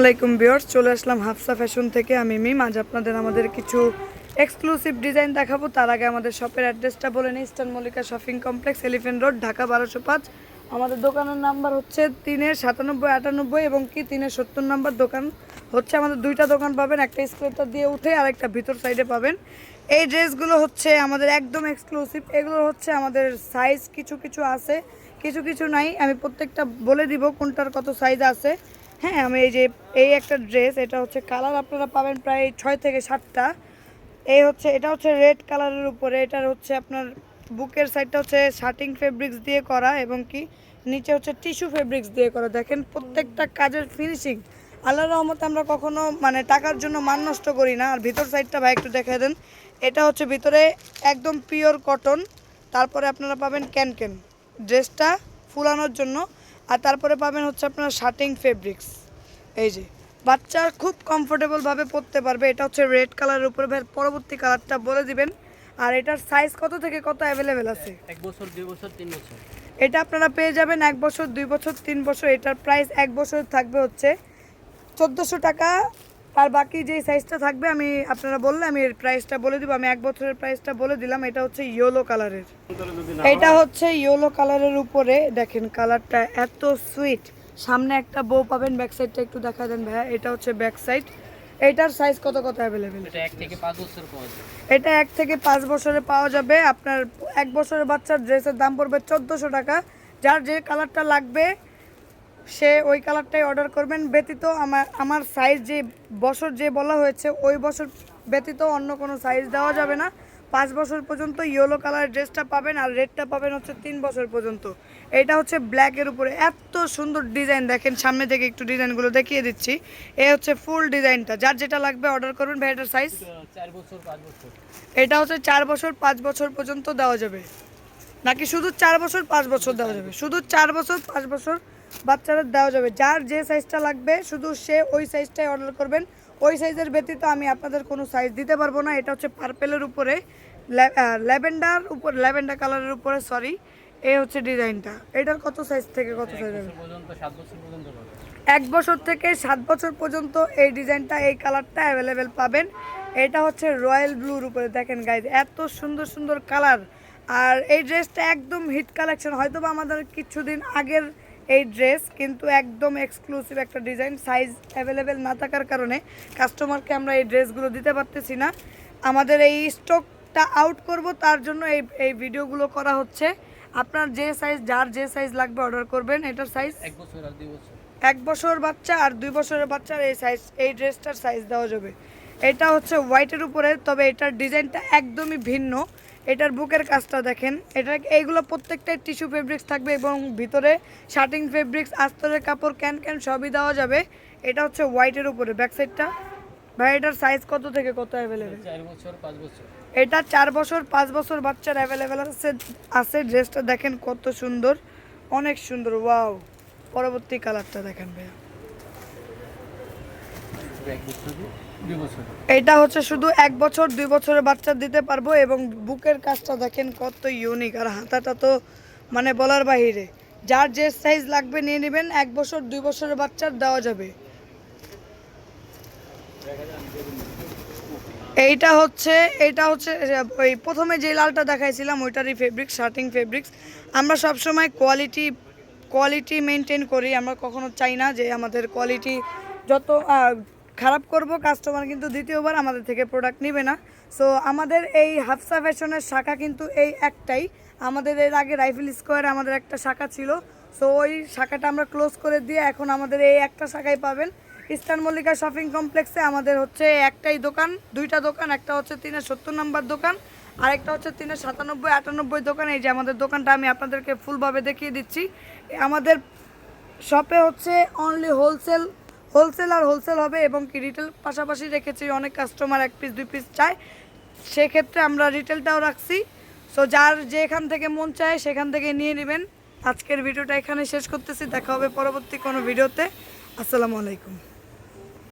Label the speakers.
Speaker 1: আলাইকুম বিয়ার্স চলে আসলাম হাফসা ফ্যাশন থেকে। আমি মিম, আজ আপনাদের আমাদের কিছু এক্সক্লুসিভ ডিজাইন দেখাবো। তার আগে আমাদের শপের অ্যাড্রেসটা বলে নিই, eastern Mallika shopping complex elephant road Dhaka বারোশো পাঁচ। আমাদের দোকানের নাম্বার হচ্ছে তিনের সাতানব্বই, আটানব্বই এবং কি তিনের সত্তর নাম্বার দোকান। হচ্ছে আমাদের দুইটা দোকান পাবেন, একটা স্কুলেটার দিয়ে উঠে আর একটা ভিতর সাইডে পাবেন। এই ড্রেসগুলো হচ্ছে আমাদের একদম এক্সক্লুসিভ এগুলো হচ্ছে আমাদের সাইজ কিছু কিছু আছে, কিছু কিছু নাই। আমি প্রত্যেকটা বলে দিব কোনটার কত সাইজ আছে। হ্যাঁ আমি এই যে, এই একটা ড্রেস এটা হচ্ছে কালার আপনারা পাবেন প্রায় ছয় থেকে সাতটা। এই হচ্ছে, এটা হচ্ছে রেড কালারের উপরে, এটার হচ্ছে আপনার বুকের সাইডটা হচ্ছে শার্টিং ফেব্রিক্স দিয়ে করা এবং কি, নিচে হচ্ছে টিস্যু ফেব্রিক্স দিয়ে করা। দেখেন প্রত্যেকটা কাজের ফিনিশিং আল্লাহ রহমতে আমরা কখনো মানে টাকার জন্য মান নষ্ট করি না। আর ভিতর সাইডটা ভাই একটু দেখাই দেন। এটা হচ্ছে ভিতরে একদম পিওর কটন তারপরে আপনারা পাবেন ক্যান ক্যান ড্রেসটা ফুলানোর জন্য আর তারপরে পাবেন হচ্ছে আপনার শার্টিং ফেব্রিক্স এই যে বাচ্চা খুব কমফোর্টেবলভাবে পরতে পারবে। এটা হচ্ছে রেড কালারের উপরে। পরবর্তী কালারটা বলে দিবেন। আর এটার সাইজ কত থেকে কত অ্যাভেলেবেল আছে?
Speaker 2: এক বছর দুই বছর তিন বছর।
Speaker 1: এটা আপনারা পেয়ে যাবেন এক বছর দুই বছর তিন বছর। এটার প্রাইস এক বছর থাকবে হচ্ছে চোদ্দোশো টাকা আর বাকি যে সাইজটা থাকবে আমি আপনারা বললে আমি এর প্রাইসটা বলে দিব। আমি এক বছরের প্রাইসটা বলে দিলাম এটা হচ্ছে ইয়েলো কালারের এটা হচ্ছে ইয়েলো কালারের উপরে দেখেন কালারটা এত সুইট সামনে একটা বউ পাবেন ব্যাক সাইডটা একটু দেখা দেন ভাইয়া। এটা হচ্ছে ব্যাক সাইড এটার সাইজ কত কত অ্যাভেলেবেল
Speaker 2: এটা এক থেকে পাঁচ বছর পাওয়া যায়
Speaker 1: এটা এক থেকে পাঁচ বছরে পাওয়া যাবে। আপনার এক বছরের বাচ্চার ড্রেসের দাম পড়বে চোদ্দোশো টাকা। যার যে কালারটা লাগবে সে ওই কালারটাই অর্ডার করবেন। ব্যতীত আমার আমার সাইজ যে বছর যে বলা হয়েছে ওই বছর ব্যতীত অন্য কোনো সাইজ দেওয়া যাবে না। পাঁচ বছর পর্যন্ত ইয়েলো কালারের ড্রেসটা পাবেন আর রেডটা পাবেন হচ্ছে তিন বছর পর্যন্ত। এটা হচ্ছে ব্ল্যাকের উপরে। এত সুন্দর ডিজাইন দেখেন সামনে থেকে একটু ডিজাইনগুলো দেখিয়ে দিচ্ছি। এ হচ্ছে ফুল ডিজাইনটা যার যেটা লাগবে অর্ডার করবেন ভাই এটার সাইজ এটা হচ্ছে চার বছর পাঁচ বছর পর্যন্ত দেওয়া যাবে। নাকি শুধু চার বছর পাঁচ বছর দেওয়া যাবে? শুধু চার বছর পাঁচ বছর বাচ্চাদের দেওয়া যাবে। যার যে সাইজটা লাগবে, শুধু সে ওই সাইজটাই অর্ডার করবেন। ওই সাইজের ব্যতীত আমি আপনাদের কোনো সাইজ দিতে পারব না। এটা হচ্ছে পার্পেলের উপরে ল্যাভেন্ডার উপর ল্যাভেন্ডার কালারের উপরে সরি এই হচ্ছে ডিজাইনটা। এটার কত সাইজ থেকে কত সাইজ এক বছর থেকে সাত বছর পর্যন্ত এই ডিজাইনটা, এই কালারটা অ্যাভেলেবেল পাবেন। এটা হচ্ছে রয়্যাল ব্লুর উপরে, দেখেন গাইজ এত সুন্দর সুন্দর কালার আর এই ড্রেসটা একদম হিট কালেকশন হয়তো বা আমাদের কিছুদিন আগের এই ড্রেস কিন্তু একদম এক্সক্লুসিভ একটা ডিজাইন সাইজ অ্যাভেলেবেল না থাকার কারণে কাস্টমারকে আমরা এই ড্রেসগুলো দিতে পারতেছি না। আমাদের এই স্টকটা আউট করব তার জন্য এই এই ভিডিওগুলো করা হচ্ছে। আপনার যে সাইজ যার যে সাইজ লাগবে অর্ডার করবেন এটার সাইজ
Speaker 2: এক বছর আর দুই বছর।
Speaker 1: এক বছর বাচ্চা আর দুই বছরের বাচ্চার এই সাইজ এই ড্রেসটার সাইজ দেওয়া যাবে। এটা হচ্ছে হোয়াইটের উপরে তবে এটার ডিজাইনটা একদমই ভিন্ন। এটার বুকের কাজটা দেখেন। এটা এইগুলো প্রত্যেকটাই টিস্যু ফেব্রিক্স থাকবে এবং ভিতরে শার্টিং ফেব্রিক্স আস্তরের কাপড় ক্যান ক্যান সবই দেওয়া যাবে। এটা হচ্ছে হোয়াইটের উপরে ব্যাক সাইডটা। ভাই এটার সাইজ কত থেকে কত অ্যাভেলেবেল এটা চার বছর পাঁচ বছর। বাচ্চার অ্যাভেলেবেল আছে আছে। ড্রেসটা দেখেন কত সুন্দর অনেক সুন্দর ওয়াও পরবর্তী কালারটা দেখেন ভাইয়া
Speaker 2: এক বছর দুই বছর
Speaker 1: এটা হচ্ছে শুধু এক বছর, দুই বছরের বাচ্চা দিতে পারব এবং বুকের কাজটা দেখেন কত ইউনিক আর হাতাটা তো মানে বলার বাহিরে। যার যে সাইজ লাগবে নিয়ে নেবেন, এক বছর, দুই বছরের বাচ্চার দেওয়া যাবে। এইটা হচ্ছে এটা হচ্ছে, ওই প্রথমে যে লালটা দেখাইছিলাম, ওইটারই ফেব্রিক্স শার্টিং ফেব্রিক্স আমরা সবসময় কোয়ালিটি কোয়ালিটি মেনটেন করি। আমরা কখনো চাই না যে আমাদের কোয়ালিটি যত খারাপ করব কাস্টমার কিন্তু দ্বিতীয়বার আমাদের থেকে প্রোডাক্ট নেবে না। সো আমাদের এই হাফসা ফ্যাশনের শাখা কিন্তু এই একটাই। আমাদের এর আগে রাইফেল স্কোয়ারে আমাদের একটা শাখা ছিল। সো ওই শাখাটা আমরা ক্লোজ করে দিয়ে এখন আমাদের এই একটা শাখাই পাবেন। ইস্টার্ন মল্লিকা শপিং কমপ্লেক্সে আমাদের হচ্ছে একটাই দোকান, দুইটা দোকান, একটা হচ্ছে তিনের সত্তর নম্বর দোকান, আরেকটা হচ্ছে তিনের সাতানব্বই, আটানব্বই দোকান। এই যে আমাদের দোকানটা আমি আপনাদেরকে ফুলভাবে দেখিয়ে দিচ্ছি। আমাদের শপে হচ্ছে অনলি হোলসেল হোলসেল আর হোলসেল হবে এবং কি রিটেল পাশাপাশি রেখেছি অনেক কাস্টমার এক পিস দুই পিস চায় সেক্ষেত্রে আমরা রিটেলটাও রাখছি। সো যার যেখান থেকে মন চায় সেখান থেকে নিয়ে নেবেন। আজকের ভিডিওটা এখানে শেষ করতেছি। দেখা হবে পরবর্তী কোনো ভিডিওতে আসসালামু আলাইকুম।